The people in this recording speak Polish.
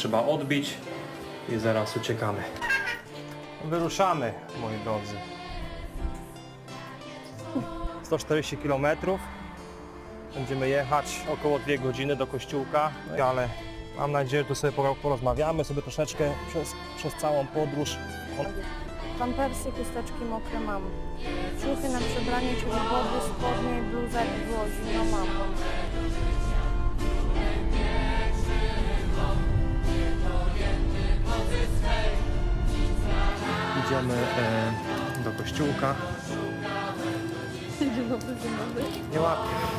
Trzeba odbić i zaraz uciekamy. Wyruszamy, moi drodzy. 140 km. Będziemy jechać około 2 godziny do kościółka, No ale mam nadzieję, że tu sobie poro- porozmawiamy sobie troszeczkę przez, przez całą podróż. Pampersy, chusteczki mokre mam. Ciuchy na przebranie, wody, spodnie, bluzek, było Idziemy e, do kościółka. Nie łapię.